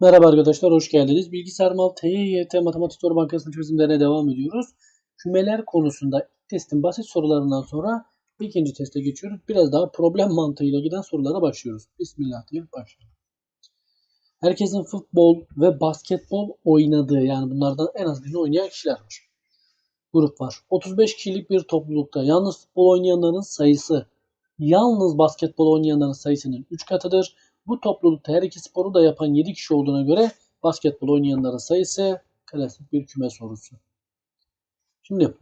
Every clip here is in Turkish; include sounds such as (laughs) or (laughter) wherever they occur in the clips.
Merhaba arkadaşlar, hoş geldiniz. Bilgisayar Mal TYT Matematik Soru Bankası'nın çözümlerine devam ediyoruz. Kümeler konusunda ilk testin basit sorularından sonra ikinci teste geçiyoruz. Biraz daha problem mantığıyla giden sorulara başlıyoruz. Bismillah diye başlayalım. Herkesin futbol ve basketbol oynadığı yani bunlardan en az birini oynayan kişiler var. Grup var. 35 kişilik bir toplulukta yalnız futbol oynayanların sayısı yalnız basketbol oynayanların sayısının 3 katıdır. Bu toplulukta her iki sporu da yapan 7 kişi olduğuna göre basketbol oynayanların sayısı klasik bir küme sorusu. Şimdi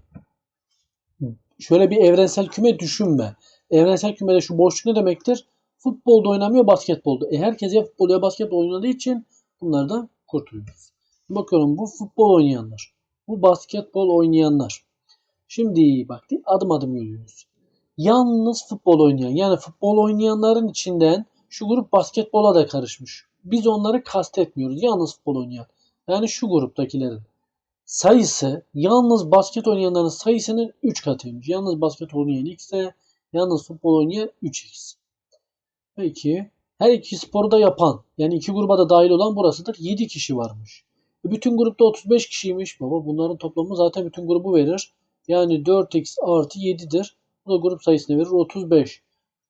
şöyle bir evrensel küme düşünme. Evrensel kümede şu boşluk ne demektir? Futbolda oynamıyor, basketbolda. E herkes ya futbol ya basketbol oynadığı için bunlardan kurtuluyoruz. Bakıyorum bu futbol oynayanlar. Bu basketbol oynayanlar. Şimdi bak adım adım yürüyoruz. Yalnız futbol oynayan yani futbol oynayanların içinden şu grup basketbola da karışmış. Biz onları kastetmiyoruz. Yalnız futbol oynayan. Yani şu gruptakilerin sayısı yalnız basket oynayanların sayısının 3 katıymış. Yalnız basket oynayan x ise yalnız futbol oynayan 3x. Peki her iki sporu da yapan yani iki gruba da dahil olan burasıdır. 7 kişi varmış. E, bütün grupta 35 kişiymiş baba. Bunların toplamı zaten bütün grubu verir. Yani 4x artı 7'dir. Bu da grup sayısını verir. 35.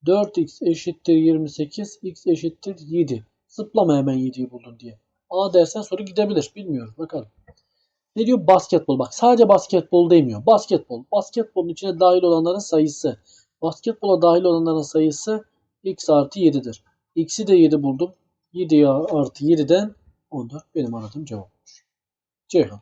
4x eşittir 28, x eşittir 7. Zıplama hemen 7'yi buldun diye. A dersen soru gidebilir. Bilmiyoruz. Bakalım. Ne diyor? Basketbol. Bak sadece basketbol demiyor. Basketbol. Basketbolun içine dahil olanların sayısı. Basketbola dahil olanların sayısı x artı 7'dir. X'i de 7 buldum. 7 artı 7'den 14 benim aradığım cevap olur. Ceyhan.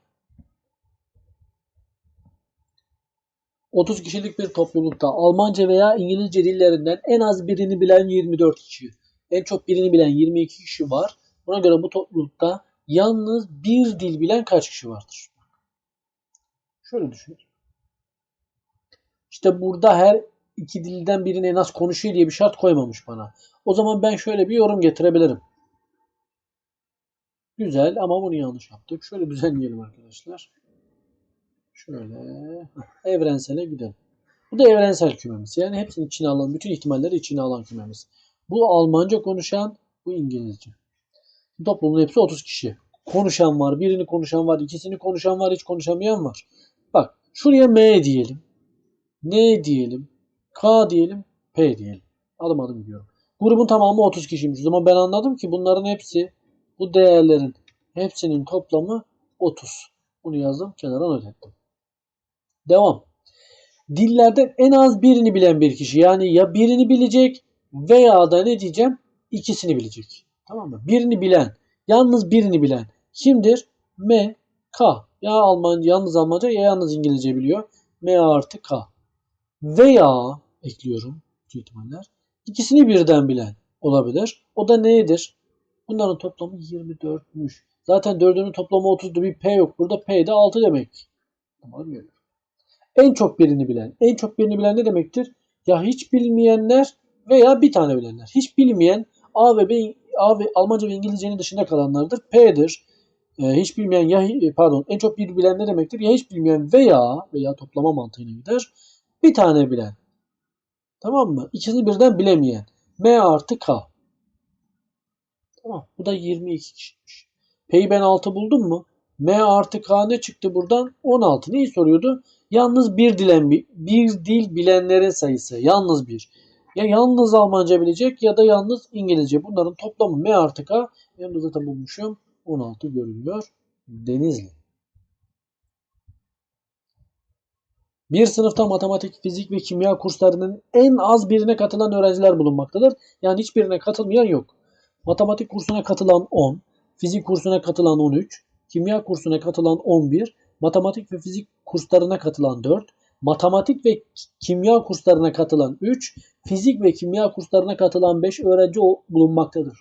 30 kişilik bir toplulukta Almanca veya İngilizce dillerinden en az birini bilen 24 kişi, en çok birini bilen 22 kişi var. Buna göre bu toplulukta yalnız bir dil bilen kaç kişi vardır? Şöyle düşün. İşte burada her iki dilden birini en az konuşuyor diye bir şart koymamış bana. O zaman ben şöyle bir yorum getirebilirim. Güzel ama bunu yanlış yaptık. Şöyle düzenleyelim arkadaşlar. Şöyle evrensele gidelim. Bu da evrensel kümemiz. Yani hepsini içine alan, bütün ihtimalleri içine alan kümemiz. Bu Almanca konuşan, bu İngilizce. Toplumun hepsi 30 kişi. Konuşan var, birini konuşan var, ikisini konuşan var, hiç konuşamayan var. Bak şuraya M diyelim. N diyelim. K diyelim. P diyelim. Adım adım gidiyorum. Grubun tamamı 30 kişiymiş. O zaman ben anladım ki bunların hepsi bu değerlerin hepsinin toplamı 30. Bunu yazdım. Kenara not ettim. Devam. Dillerden en az birini bilen bir kişi. Yani ya birini bilecek veya da ne diyeceğim? ikisini bilecek. Tamam mı? Birini bilen. Yalnız birini bilen. Kimdir? M, K. Ya Almanca, yalnız Almanca ya yalnız İngilizce biliyor. M artı K. Veya ekliyorum bu ihtimaller. İkisini birden bilen olabilir. O da nedir? Bunların toplamı 24'müş. Zaten dördünün toplamı 30'du. Bir P yok. Burada P de 6 demek. Tamam mı? En çok birini bilen. En çok birini bilen ne demektir? Ya hiç bilmeyenler veya bir tane bilenler. Hiç bilmeyen A ve B, A ve Almanca ve İngilizcenin dışında kalanlardır. P'dir. Ee, hiç bilmeyen ya pardon en çok bir bilen ne demektir? Ya hiç bilmeyen veya veya toplama mantığına gider. Bir tane bilen. Tamam mı? İkisini birden bilemeyen. M artı K. Tamam. Bu da 22 kişiymiş. P'yi ben 6 buldum mu? M artı K ne çıktı buradan? 16. Neyi soruyordu? Yalnız bir dilen bir dil bilenlerin sayısı. Yalnız bir. Ya yalnız Almanca bilecek ya da yalnız İngilizce. Bunların toplamı M artı K. De zaten bulmuşum. 16 görünüyor. Denizli. Bir sınıfta matematik, fizik ve kimya kurslarının en az birine katılan öğrenciler bulunmaktadır. Yani hiçbirine katılmayan yok. Matematik kursuna katılan 10, fizik kursuna katılan 13, kimya kursuna katılan 11, matematik ve fizik kurslarına katılan 4, matematik ve kimya kurslarına katılan 3, fizik ve kimya kurslarına katılan 5 öğrenci bulunmaktadır.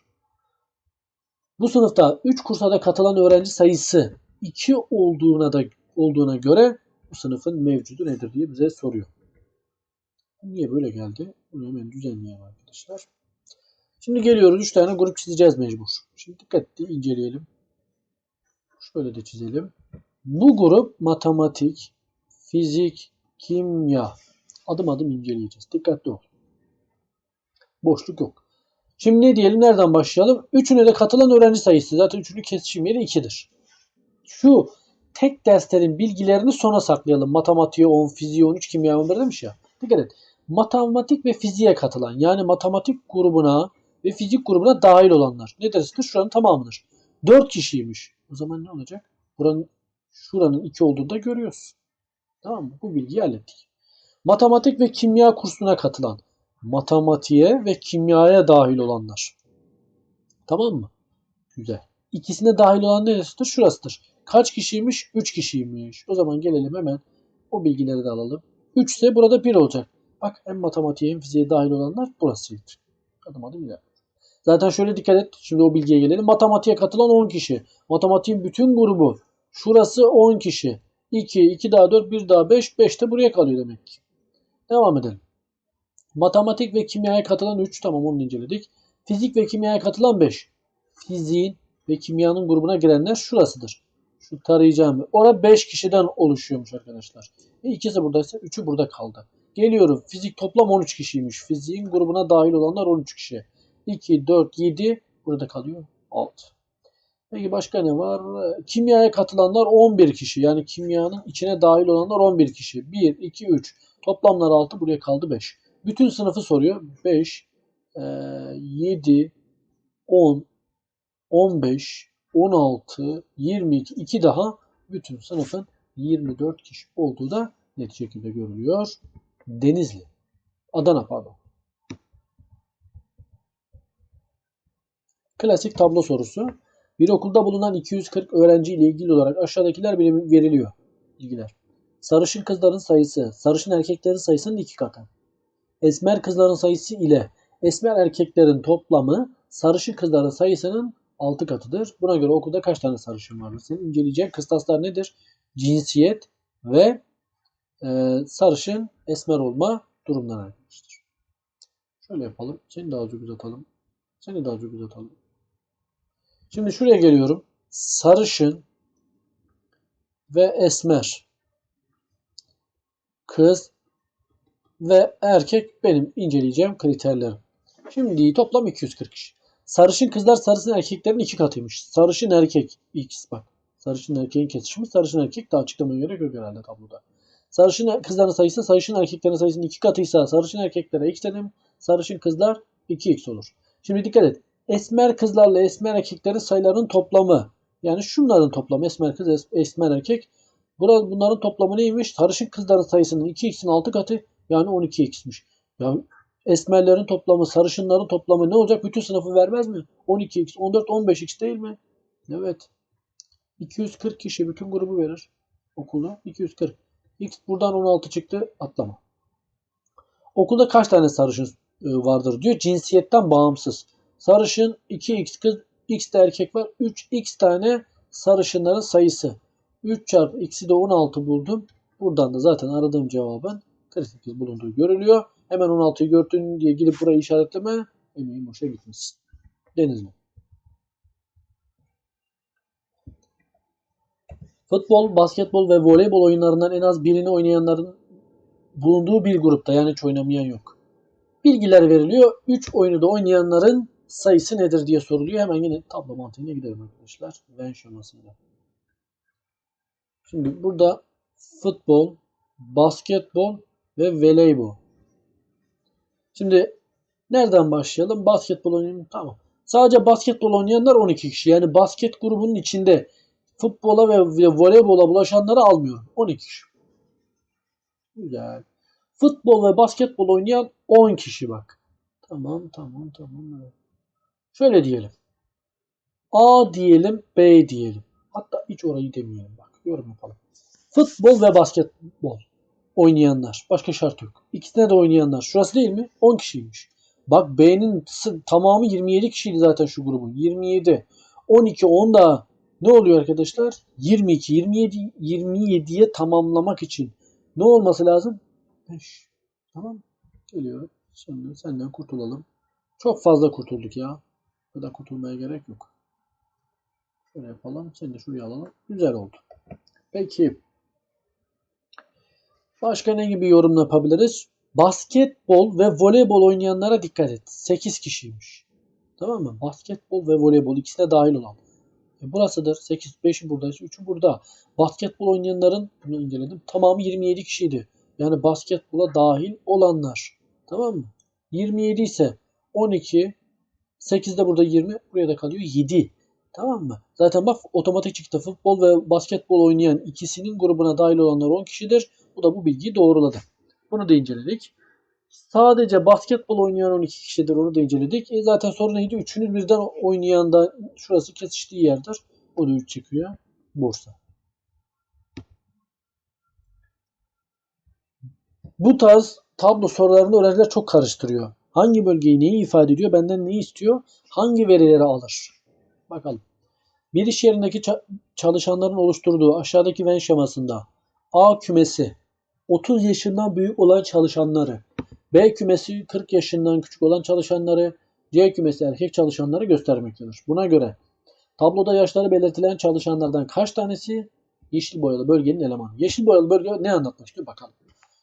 Bu sınıfta 3 kursa da katılan öğrenci sayısı 2 olduğuna da olduğuna göre bu sınıfın mevcudu nedir diye bize soruyor. Niye böyle geldi? Bunu hemen düzenleyelim arkadaşlar. Şimdi geliyoruz 3 tane grup çizeceğiz mecbur. Şimdi dikkatli inceleyelim. Şöyle de çizelim. Bu grup matematik, fizik, kimya. Adım adım inceleyeceğiz. Dikkatli ol. Boşluk yok. Şimdi ne diyelim? Nereden başlayalım? Üçüne de katılan öğrenci sayısı. Zaten üçünün kesişim yeri 2'dir. Şu tek derslerin bilgilerini sona saklayalım. Matematiğe 10, fiziğe 13, kimya 11 demiş ya. Dikkat et. Matematik ve fiziğe katılan yani matematik grubuna ve fizik grubuna dahil olanlar. Ne dersidir? Şuranın tamamıdır. 4 kişiymiş. O zaman ne olacak? Buranın şuranın 2 olduğunu da görüyoruz. Tamam mı? Bu bilgiyi hallettik. Matematik ve kimya kursuna katılan, matematiğe ve kimyaya dahil olanlar. Tamam mı? Güzel. İkisine dahil olan neresidir? Şurasıdır. Kaç kişiymiş? 3 kişiymiş. O zaman gelelim hemen o bilgileri de alalım. 3 ise burada 1 olacak. Bak hem matematiğe hem fiziğe dahil olanlar burasıydı. Adım adım ilerliyor. Zaten şöyle dikkat et. Şimdi o bilgiye gelelim. Matematiğe katılan 10 kişi. Matematiğin bütün grubu. Şurası 10 kişi. 2, 2 daha 4, 1 daha 5. 5 de buraya kalıyor demek ki. Devam edelim. Matematik ve kimyaya katılan 3. Tamam onu inceledik. Fizik ve kimyaya katılan 5. Fiziğin ve kimyanın grubuna girenler şurasıdır. Şu tarayacağım. Orada 5 kişiden oluşuyormuş arkadaşlar. E ikisi buradaysa 3'ü burada kaldı. Geliyorum. Fizik toplam 13 kişiymiş. Fiziğin grubuna dahil olanlar 13 kişi. 2, 4, 7 burada kalıyor 6. Peki başka ne var? Kimyaya katılanlar 11 kişi. Yani kimyanın içine dahil olanlar 11 kişi. 1, 2, 3. Toplamlar 6. Buraya kaldı 5. Bütün sınıfı soruyor. 5, 7, 10, 15, 16, 22, 2 daha bütün sınıfın 24 kişi olduğu da net şekilde görülüyor. Denizli. Adana pardon. Klasik tablo sorusu. Bir okulda bulunan 240 öğrenci ile ilgili olarak aşağıdakiler birim- veriliyor. Bilgiler. Sarışın kızların sayısı, sarışın erkeklerin sayısının iki katı. Esmer kızların sayısı ile esmer erkeklerin toplamı sarışın kızların sayısının 6 katıdır. Buna göre okulda kaç tane sarışın vardır? Senin inceleyeceğin kıstaslar nedir? Cinsiyet ve e, sarışın esmer olma durumları arkadaşlar. Şöyle yapalım. Seni daha çok uzatalım. Seni daha çok uzatalım. Şimdi şuraya geliyorum. Sarışın ve esmer kız ve erkek benim inceleyeceğim kriterlerim. Şimdi toplam 240 kişi. Sarışın kızlar sarışın erkeklerin iki katıymış. Sarışın erkek x bak. Sarışın erkeğin kesişimi sarışın erkek daha açıklamaya gerek yok herhalde tabloda. Sarışın kızların sayısı sarışın erkeklerin sayısının iki katıysa sarışın erkeklere x dedim. Sarışın kızlar 2x olur. Şimdi dikkat et. Esmer kızlarla esmer erkeklerin sayılarının toplamı. Yani şunların toplamı esmer kız es- esmer erkek. Burada bunların toplamı neymiş? Sarışın kızların sayısının 2x'in 6 katı yani 12x'miş. Ya esmerlerin toplamı, sarışınların toplamı ne olacak? Bütün sınıfı vermez mi? 12x, 14, 15x değil mi? Evet. 240 kişi bütün grubu verir. Okulu 240. X buradan 16 çıktı. Atlama. Okulda kaç tane sarışın e, vardır diyor. Cinsiyetten bağımsız. Sarışın 2x kız, x de erkek var. 3x tane sarışınların sayısı. 3 çarpı x'i de 16 buldum. Buradan da zaten aradığım cevabın 48 bulunduğu görülüyor. Hemen 16'yı gördün diye gidip burayı işaretleme. Emeğin boşa gitmesin. Denizli. Futbol, basketbol ve voleybol oyunlarından en az birini oynayanların bulunduğu bir grupta yani hiç oynamayan yok. Bilgiler veriliyor. 3 oyunu da oynayanların sayısı nedir diye soruluyor. Hemen yine tablo mantığıyla gidelim arkadaşlar. Venn şemasıyla. Şimdi burada futbol, basketbol ve voleybol. Şimdi nereden başlayalım? Basketbol oynayalım. Tamam. Sadece basketbol oynayanlar 12 kişi. Yani basket grubunun içinde futbola ve voleybola bulaşanları almıyorum. 12 kişi. Güzel. Futbol ve basketbol oynayan 10 kişi bak. Tamam tamam tamam. Evet. Şöyle diyelim. A diyelim B diyelim. Hatta hiç orayı demeyelim bak. Yorum yapalım. Futbol ve basketbol oynayanlar. Başka şart yok. İkisine de oynayanlar. Şurası değil mi? 10 kişiymiş. Bak B'nin tamamı 27 kişiydi zaten şu grubun. 27. 12, 10 da ne oluyor arkadaşlar? 22, 27, 27'ye tamamlamak için ne olması lazım? 5. Tamam. Geliyorum. Şimdi senden kurtulalım. Çok fazla kurtulduk ya. Kadar kurtulmaya gerek yok. Şöyle yapalım. Seni de şuraya alalım. Güzel oldu. Peki. Başka ne gibi yorum yapabiliriz? Basketbol ve voleybol oynayanlara dikkat et. 8 kişiymiş. Tamam mı? Basketbol ve voleybol ikisine dahil olan. E burasıdır. 8, 5'i burada, 3'ü burada. Basketbol oynayanların bunu inceledim. Tamamı 27 kişiydi. Yani basketbola dahil olanlar. Tamam mı? 27 ise 12, 8 de burada 20, buraya da kalıyor 7. Tamam mı? Zaten bak otomatik çıktı. Futbol ve basketbol oynayan ikisinin grubuna dahil olanlar 10 kişidir. Bu da bu bilgiyi doğruladı. Bunu da inceledik. Sadece basketbol oynayan 12 kişidir. Onu da inceledik. E zaten sorun neydi? Üçünüz birden oynayan da şurası kesiştiği yerdir. O da 3 çıkıyor. Bursa. Bu tarz tablo sorularını öğrenciler çok karıştırıyor. Hangi bölgeyi neyi ifade ediyor? Benden neyi istiyor? Hangi verileri alır? Bakalım. Bir iş yerindeki ça- çalışanların oluşturduğu aşağıdaki Venn şemasında A kümesi 30 yaşından büyük olan çalışanları, B kümesi 40 yaşından küçük olan çalışanları, C kümesi erkek çalışanları göstermektedir. Buna göre tabloda yaşları belirtilen çalışanlardan kaç tanesi yeşil boyalı bölgenin elemanı? Yeşil boyalı bölge ne anlatmak istiyor bakalım.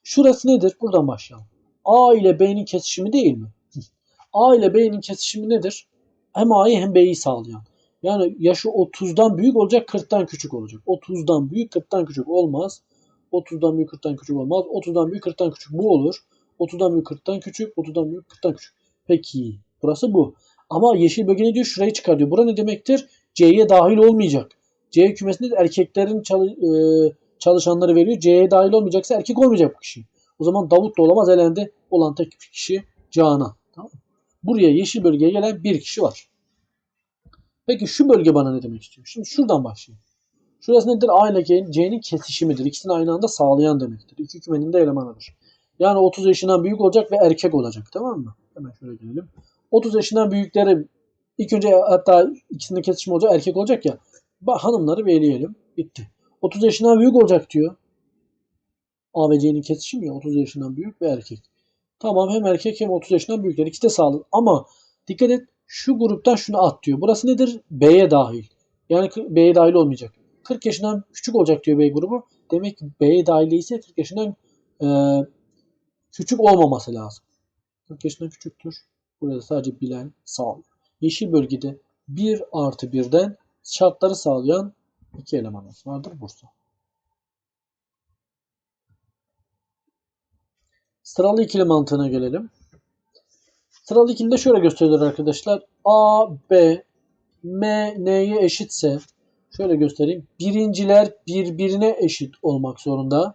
Şurası nedir? Buradan başlayalım. A ile B'nin kesişimi değil mi? (laughs) A ile B'nin kesişimi nedir? Hem A'yı hem B'yi sağlayan. Yani yaşı 30'dan büyük olacak, 40'tan küçük olacak. 30'dan büyük, 40'tan küçük olmaz. 30'dan büyük, 40'tan küçük olmaz. 30'dan büyük, 40'tan küçük bu olur. 30'dan büyük, 40'tan küçük, 30'dan büyük, 40'tan küçük. Peki, burası bu. Ama yeşil bölge ne diyor? Şurayı çıkar diyor. Bura ne demektir? C'ye dahil olmayacak. C kümesinde de erkeklerin e, çalışanları veriyor. C'ye dahil olmayacaksa erkek olmayacak bu kişi. O zaman Davut da olamaz. Elendi olan tek kişi Canan. Tamam? Buraya yeşil bölgeye gelen bir kişi var. Peki şu bölge bana ne demek istiyor? Şimdi şuradan başlayayım. Şurası nedir? A ile C'nin- C'nin kesişimidir. İkisini aynı anda sağlayan demektir. İki kümenin de elemanıdır. Yani 30 yaşından büyük olacak ve erkek olacak. Tamam mı? Hemen şöyle gelelim. 30 yaşından büyükleri ilk önce hatta ikisinin kesişimi olacak erkek olacak ya. Hanımları bir eleyelim. Bitti. 30 yaşından büyük olacak diyor. A ve kesişimi ya 30 yaşından büyük ve erkek. Tamam hem erkek hem 30 yaşından büyükler. İkisi de sağlıklı. Ama dikkat et şu gruptan şunu at diyor. Burası nedir? B'ye dahil. Yani B'ye dahil olmayacak. 40 yaşından küçük olacak diyor B grubu. Demek ki B'ye dahil ise 40 yaşından e, küçük olmaması lazım. 40 yaşından küçüktür. Burada sadece bilen sağlıyor. Yeşil bölgede 1 artı 1'den şartları sağlayan iki elemanımız vardır Bursa. Sıralı ikili mantığına gelelim. Sıralı ikilide şöyle gösterilir arkadaşlar. A, B, M, N'ye eşitse şöyle göstereyim. Birinciler birbirine eşit olmak zorunda.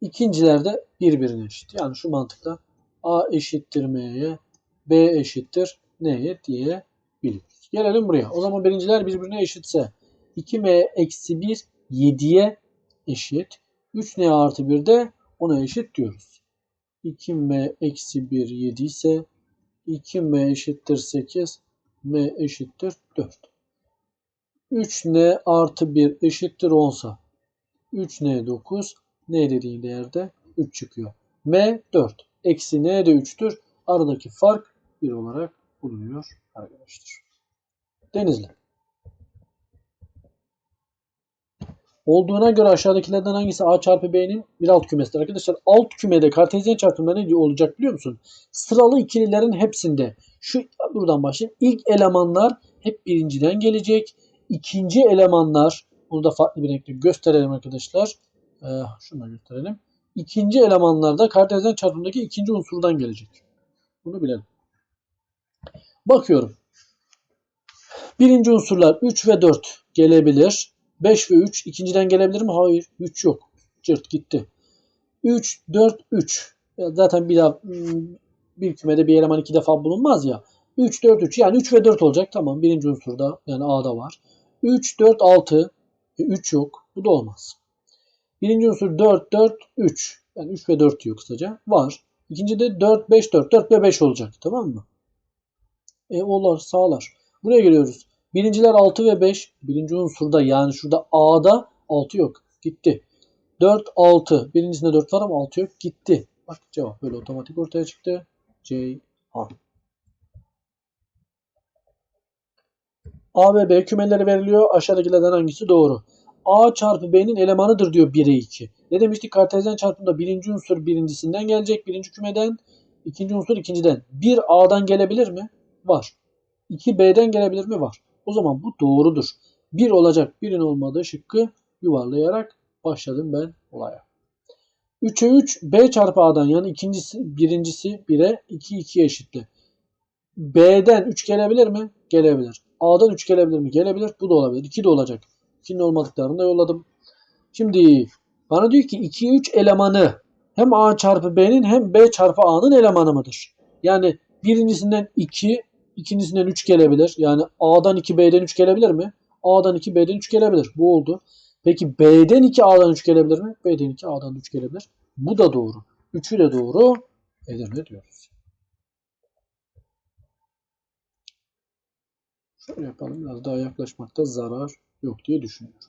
İkinciler de birbirine eşit. Yani şu mantıkla A eşittir M'ye, B eşittir N'ye diyebiliriz. Gelelim buraya. O zaman birinciler birbirine eşitse 2M eksi 1 7'ye eşit. 3N artı 1 de 10'a eşit diyoruz. 2M eksi 1 7 ise 2M eşittir 8, M eşittir 4. 3N artı 1 eşittir 10 sa 3N 9, N dediği değerde 3 çıkıyor. M 4. Eksi N de 3'tür. Aradaki fark 1 olarak bulunuyor arkadaşlar. Denizli. Olduğuna göre aşağıdakilerden hangisi A çarpı B'nin bir alt kümesidir? Arkadaşlar alt kümede kartezyen çarpımda ne olacak biliyor musun? Sıralı ikililerin hepsinde şu buradan başlayayım. İlk elemanlar hep birinciden gelecek. İkinci elemanlar bunu da farklı bir renkle gösterelim arkadaşlar. Ee, şunu da gösterelim. İkinci elemanlarda kartezyen çarpımdaki ikinci unsurdan gelecek. Bunu bilelim. Bakıyorum. Birinci unsurlar 3 ve 4 gelebilir. 5 ve 3 ikinciden gelebilir mi? Hayır. 3 yok. Cırt gitti. 3, 4, 3. Ya Zaten bir daha hmm, bir kümede bir eleman iki defa bulunmaz ya. 3, 4, 3. Yani 3 ve 4 olacak. Tamam. Birinci unsurda yani A'da var. 3, 4, 6. E, 3 yok. Bu da olmaz. Birinci unsur 4, 4, 3. Yani 3 ve 4 diyor kısaca. Var. İkinci de 4, 5, 4. 4 ve 5 olacak. Tamam mı? E olur. Sağlar. Buraya geliyoruz. Birinciler 6 ve 5. Birinci unsurda yani şurada A'da 6 yok. Gitti. 4, 6. Birincisinde 4 var ama 6 yok. Gitti. Bak cevap böyle otomatik ortaya çıktı. C, A. A ve B kümeleri veriliyor. Aşağıdakilerden hangisi doğru? A çarpı B'nin elemanıdır diyor 1'e 2. Ne demiştik? Kartezyen çarpımda birinci unsur birincisinden gelecek. Birinci kümeden. ikinci unsur ikinciden. Bir A'dan gelebilir mi? Var. 2 B'den gelebilir mi? Var. O zaman bu doğrudur. 1 olacak birin olmadığı şıkkı yuvarlayarak başladım ben olaya. 3'e 3 B çarpı A'dan yani ikincisi birincisi 1'e 2 2'ye eşitli. B'den 3 gelebilir mi? Gelebilir. A'dan 3 gelebilir mi? Gelebilir. Bu da olabilir. 2 de olacak. 2'nin olmadıklarını da yolladım. Şimdi bana diyor ki 2'ye 3 elemanı hem A çarpı B'nin hem B çarpı A'nın elemanı mıdır? Yani birincisinden 2, ikincisinden 3 gelebilir. Yani A'dan 2, B'den 3 gelebilir mi? A'dan 2, B'den 3 gelebilir. Bu oldu. Peki B'den 2, A'dan 3 gelebilir mi? B'den 2, A'dan 3 gelebilir. Bu da doğru. Üçü de doğru. Edirne diyoruz. Şöyle yapalım. Biraz daha yaklaşmakta zarar yok diye düşünüyorum.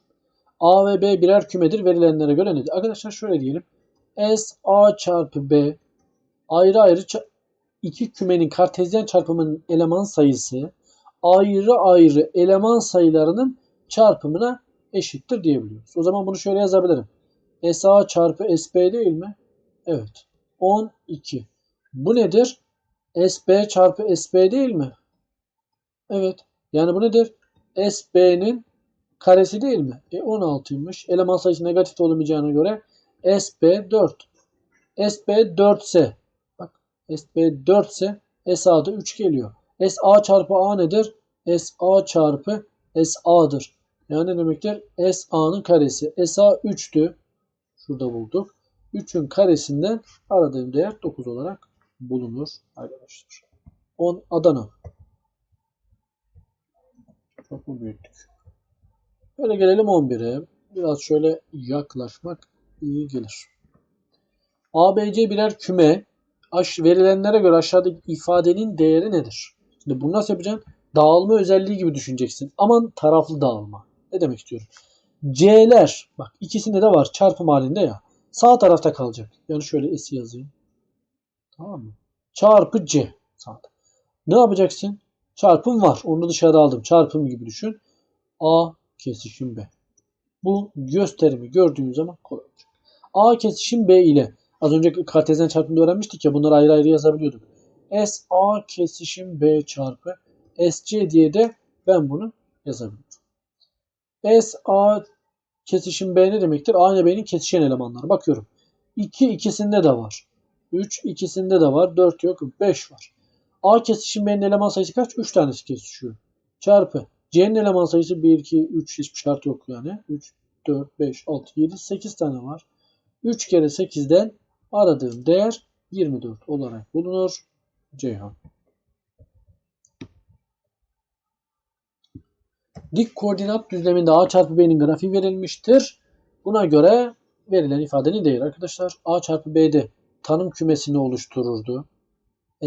A ve B birer kümedir. Verilenlere göre nedir? Arkadaşlar şöyle diyelim. S A çarpı B ayrı ayrı iki kümenin kartezyen çarpımının eleman sayısı ayrı ayrı eleman sayılarının çarpımına eşittir diyebiliyoruz. O zaman bunu şöyle yazabilirim. SA çarpı SB değil mi? Evet. 12. Bu nedir? SB çarpı SB değil mi? Evet. Yani bu nedir? SB'nin karesi değil mi? E 16'ymış. Eleman sayısı negatif olamayacağına göre SB 4. SB 4 ise SB 4 ise SA da 3 geliyor. SA çarpı A nedir? SA çarpı SA'dır. Yani ne demektir? SA'nın karesi. SA 3'tü. Şurada bulduk. 3'ün karesinden aradığım değer 9 olarak bulunur arkadaşlar. 10 Adana. Çok mu büyüttük? Böyle gelelim 11'e. Biraz şöyle yaklaşmak iyi gelir. ABC birer küme. Aş verilenlere göre aşağıdaki ifadenin değeri nedir? Şimdi bunu nasıl yapacaksın? Dağılma özelliği gibi düşüneceksin. Aman taraflı dağılma. Ne demek istiyorum? C'ler bak ikisinde de var çarpım halinde ya. Sağ tarafta kalacak. Yani şöyle S yazayım. Tamam mı? Çarpı C. Sağda. Ne yapacaksın? Çarpım var. Onu dışarı aldım. Çarpım gibi düşün. A kesişim B. Bu gösterimi gördüğün zaman kolay olacak. A kesişim B ile az önce kartezyen çarpımda öğrenmiştik ya bunları ayrı ayrı yazabiliyorduk. S A kesişim B çarpı S C diye de ben bunu yazabiliyorum. S A kesişim B ne demektir? A ile B'nin kesişen elemanları. Bakıyorum. 2 ikisinde de var. 3 ikisinde de var. 4 yok. 5 var. A kesişim B'nin eleman sayısı kaç? 3 tanesi kesişiyor. Çarpı. C'nin eleman sayısı 1, 2, 3 hiçbir şart yok yani. 3, 4, 5, 6, 7, 8 tane var. 3 kere 8'den aradığım değer 24 olarak bulunur. Ceyhan. Dik koordinat düzleminde A çarpı B'nin grafiği verilmiştir. Buna göre verilen ifadenin değeri arkadaşlar. A çarpı B'de tanım kümesini oluştururdu.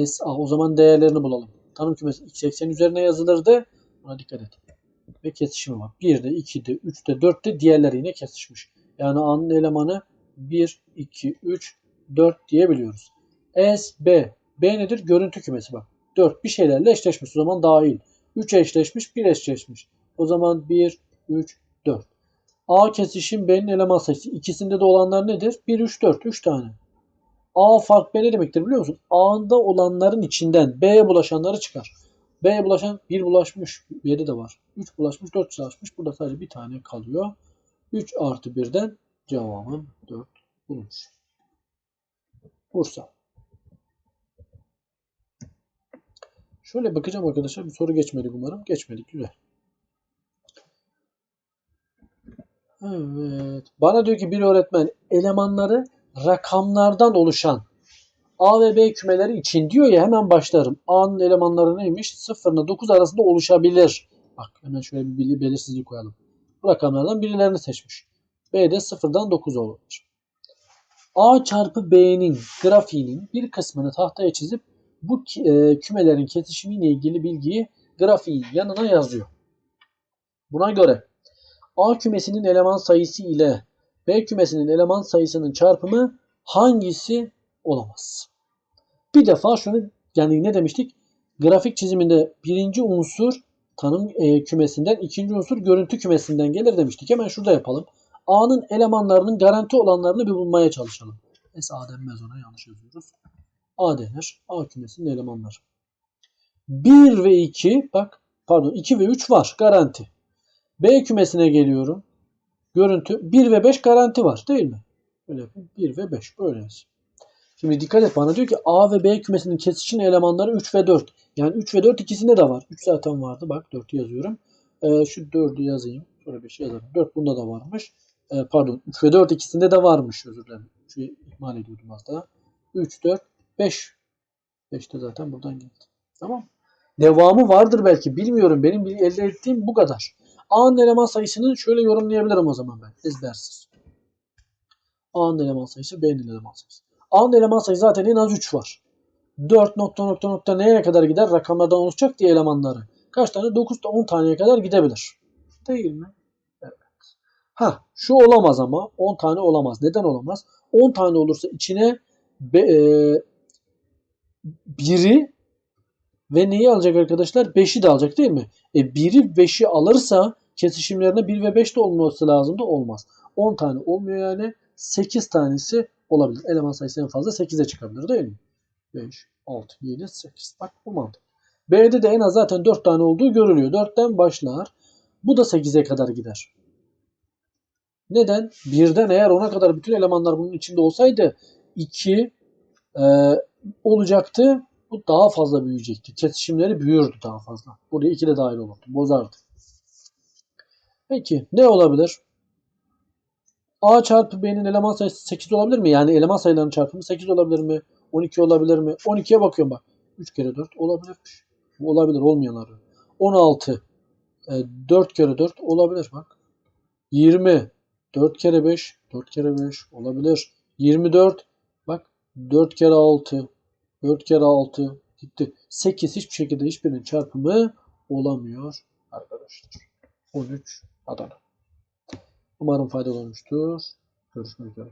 SA o zaman değerlerini bulalım. Tanım kümesi x eksen üzerine yazılırdı. Buna dikkat et. Ve kesişimi var. 1'de, 2'de, 3'te, 4'te diğerleri yine kesişmiş. Yani A'nın elemanı 1, 2, 3, 4 diyebiliyoruz. S, B. B nedir? Görüntü kümesi bak. 4 bir şeylerle eşleşmiş. O zaman dahil. 3 eşleşmiş, 1 eşleşmiş. O zaman 1, 3, 4. A kesişim B'nin eleman sayısı. İkisinde de olanlar nedir? 1, 3, 4. 3 tane. A fark B ne demektir biliyor musun? A'da olanların içinden B'ye bulaşanları çıkar. B'ye bulaşan 1 bulaşmış. B'de de var. 3 bulaşmış, 4 bulaşmış. Burada sadece bir tane kalıyor. 3 artı 1'den cevabım 4 bulunmuş. Bursa. Şöyle bakacağım arkadaşlar. Bir soru geçmedik umarım. Geçmedik. Güzel. Evet. Bana diyor ki bir öğretmen elemanları rakamlardan oluşan A ve B kümeleri için diyor ya hemen başlarım. A'nın elemanları neymiş? 0 ile 9 arasında oluşabilir. Bak hemen şöyle bir beli- belirsizlik koyalım. Bu rakamlardan birilerini seçmiş. B de 0'dan 9 olabilir. A çarpı B'nin grafiğinin bir kısmını tahtaya çizip bu e, kümelerin kesişimiyle ilgili bilgiyi grafiğin yanına yazıyor. Buna göre A kümesinin eleman sayısı ile B kümesinin eleman sayısının çarpımı hangisi olamaz? Bir defa şunu yani ne demiştik? Grafik çiziminde birinci unsur tanım e, kümesinden, ikinci unsur görüntü kümesinden gelir demiştik. Hemen şurada yapalım. A'nın elemanlarının garanti olanlarını bir bulmaya çalışalım. S A denmez ona yanlış yazıyoruz. A denir. A kümesinin elemanları. 1 ve 2 bak pardon 2 ve 3 var garanti. B kümesine geliyorum. Görüntü 1 ve 5 garanti var değil mi? Böyle yapayım. 1 ve 5 böyle yazayım. Şimdi dikkat et bana diyor ki A ve B kümesinin kesişin elemanları 3 ve 4. Yani 3 ve 4 ikisinde de var. 3 zaten vardı. Bak 4'ü yazıyorum. Ee, şu 4'ü yazayım. Sonra 5'i yazarım. 4 bunda da varmış. Ee, pardon 3 ve 4 ikisinde de varmış. Özür dilerim. Şurayı ihmal ediyordum az daha. 3, 4, 5. 5 de zaten buradan geldi. Tamam Devamı vardır belki. Bilmiyorum. Benim elde ettiğim bu kadar. A'nın eleman sayısını şöyle yorumlayabilirim o zaman ben. Ezbersiz. A'nın eleman sayısı B'nin eleman sayısı. A'nın eleman sayısı zaten en az 3 var. 4 nokta nokta nokta neye kadar gider? Rakamlardan oluşacak diye elemanları. Kaç tane? 9 da 10 taneye kadar gidebilir. Değil mi? Ha şu olamaz ama 10 tane olamaz. Neden olamaz? 10 tane olursa içine be, e, biri ve neyi alacak arkadaşlar? 5'i de alacak değil mi? E 1'i 5'i alırsa kesişimlerine 1 ve 5 de olması lazım da olmaz. 10 tane olmuyor yani. 8 tanesi olabilir. Eleman sayısı en fazla 8'e çıkabilir değil mi? 5, 6, 7, 8. Bak bu mantık. B'de de en az zaten 4 tane olduğu görülüyor. 4'ten başlar. Bu da 8'e kadar gider. Neden? Birden eğer 10'a kadar bütün elemanlar bunun içinde olsaydı 2 e, olacaktı. Bu daha fazla büyüyecekti. Kesişimleri büyürdü daha fazla. Buraya 2 de dahil olurdu. Bozardı. Peki ne olabilir? A çarpı B'nin eleman sayısı 8 olabilir mi? Yani eleman sayılarının çarpımı 8 olabilir mi? 12 olabilir mi? 12'ye bakıyorum bak. 3 kere 4 olabilirmiş. Bu olabilir olmayanlar. 16 e, 4 kere 4 olabilir bak. 20 4 kere 5 4 kere 5 olabilir. 24 bak 4 kere 6 4 kere 6 gitti. 8 hiçbir şekilde hiçbirinin çarpımı olamıyor arkadaşlar. 13 Adana. Umarım faydalı olmuştur. Görüşmek üzere.